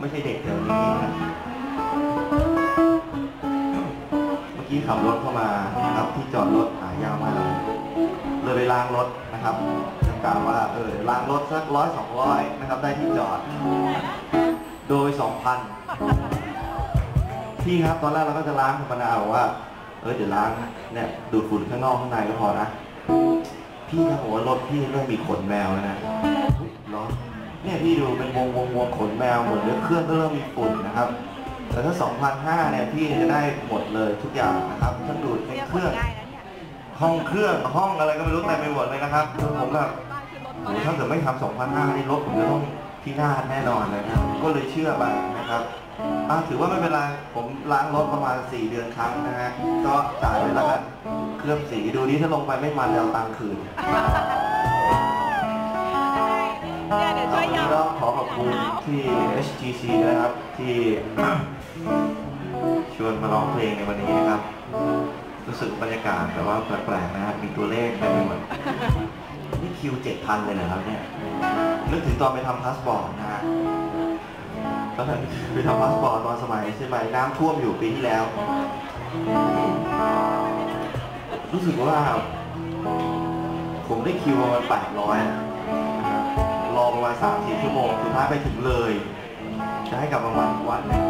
ไม่ใช่เด็กแถวนี้นะเมื่อกี้ขับรถเข้ามานะครับที่จอดรถหายาวมากเลยเลยไปล้างรถนะครับกล่าวว่าเออล้างรถสักร้อยสองร้อยนะครับได้ที่จอด โดยสองพันพี่ครับตอนแรกเราก็จะล้างธรรมดาบอกว่าเออเดี๋ยวล้างเนี่ยดูดฝุ่นข้างนอกข้างในก็พอนะพี่ครับผมว่ารถพี่เริ่มมีขนแมวแล้วนะเนาะ เนี่ยพี่ดูเป็นวงวงวงขนแมวหมือนเนื้อเครื่องก็เริ่มมีฝุ่นนะครับแต่ถ้า2,500เนี่ยพี่จะได้หมดเลยทุกอย่างนะครับทั้งดูดในเครื่องห้องเครื่องห้องอะไรก็ไม่รู้เต็มไปหมดเลยนะครับผมแบบบ้านคือรถโอ้ถ้าเกิดไม่ทำ2,500นี่รถผมจะต้องพินาศแน่นอนเลยนะครับก็เลยเชื่อไปนะครับถือว่าไม่เป็นไรผมล้างรถประมาณ 4 เดือนครั้งนะฮะก็จ่ายไปแล้วกันเคลือบสีดูนี้ถ้าลงไปไม่มันจะเอาตังค์คืน เนี่ยเดี๋ยวช่วยยก็ขอขอบคุณที่ SGC นะครับ ที่ชวนมาร้องเพลงในวันนี้นะครับ รู้สึกบรรยากาศแต่ว่าแปลกๆนะครับ มีตัวเลขเต็มไปหมดนี่คิวเจ็ดพันเลยเหรอครับเนี่ยนึกถึงตอนไปทำพาสปอร์ตนะฮะตอนนั้นไปทำพาสปอร์ตตอนสมัยใช่ไหมน้ำท่วมอยู่ปีที่แล้ว รู้สึกว่า ผมได้คิวประมาณแปดร้อย ประมาณสามสี่ชั่วโมง สุดท้ายไปถึงเลย จะให้กลับรางวัลทุกวันเลย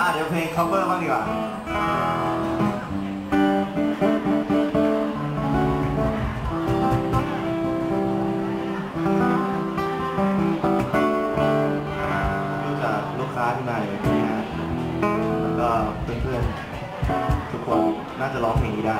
อะเดี๋ยวเพลง cover บ้างดีกว่ารู้จักลูกค้าที่มาในวันนี้นะแล้วก็เพื่อนๆทุกคนน่าจะร้องเพลงนี้ได้